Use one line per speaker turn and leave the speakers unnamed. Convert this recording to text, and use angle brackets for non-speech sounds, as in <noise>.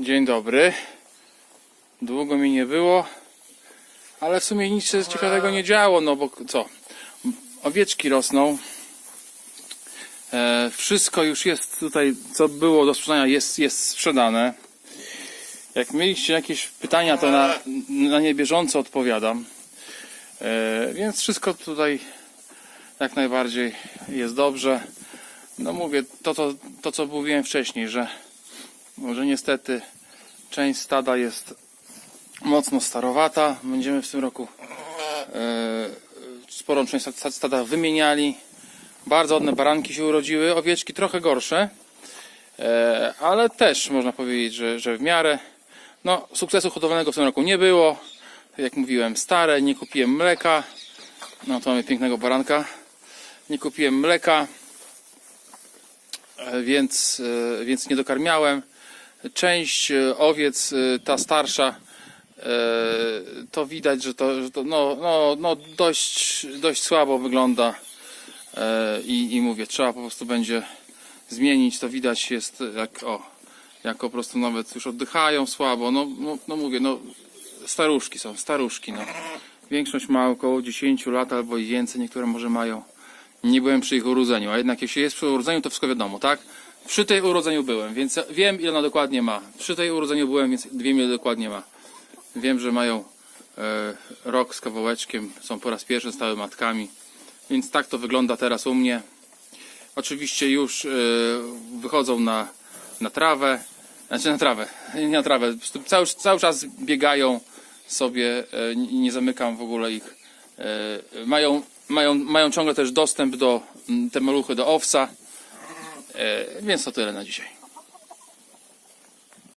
Dzień dobry. Długo mi nie było, ale w sumie nic się ciekawego nie działo, no bo co? Owieczki rosną. E, wszystko już jest tutaj, co było do sprzedania, jest, jest sprzedane. Jak mieliście jakieś pytania, to na, na nie bieżąco odpowiadam. E, więc wszystko tutaj jak najbardziej jest dobrze. No mówię, to, to, to co mówiłem wcześniej, że może niestety część stada jest mocno starowata. Będziemy w tym roku e, sporą część sta- stada wymieniali. Bardzo ładne baranki się urodziły, owieczki trochę gorsze, e, ale też można powiedzieć, że, że w miarę. No, sukcesu hodowlanego w tym roku nie było. Tak jak mówiłem, stare, nie kupiłem mleka. No to mamy pięknego baranka. Nie kupiłem mleka, e, więc, więc nie dokarmiałem. Część e, owiec, e, ta starsza, e, to widać, że to, że to no, no, no dość, dość słabo wygląda. I, I mówię, trzeba po prostu będzie zmienić. To widać jest jak o, jak po prostu nawet już oddychają słabo. No, no, no mówię, no staruszki są, staruszki. No. Większość ma około 10 lat albo i więcej, niektóre może mają. Nie byłem przy ich urodzeniu, a jednak jeśli jest przy urodzeniu, to wszystko wiadomo, tak? Przy tej urodzeniu byłem, więc wiem ile ona dokładnie ma. Przy tej urodzeniu byłem, więc wiem ile dokładnie ma. Wiem, że mają e, rok z kawałeczkiem, są po raz pierwszy stały matkami. Więc tak to wygląda teraz u mnie. Oczywiście już e, wychodzą na, na trawę, znaczy na trawę, <laughs> nie na trawę, cały, cały czas biegają sobie, e, nie zamykam w ogóle ich. E, Mają, mają, mają ciągle też dostęp do te maluchy, do owsa. E, Więc to tyle na dzisiaj.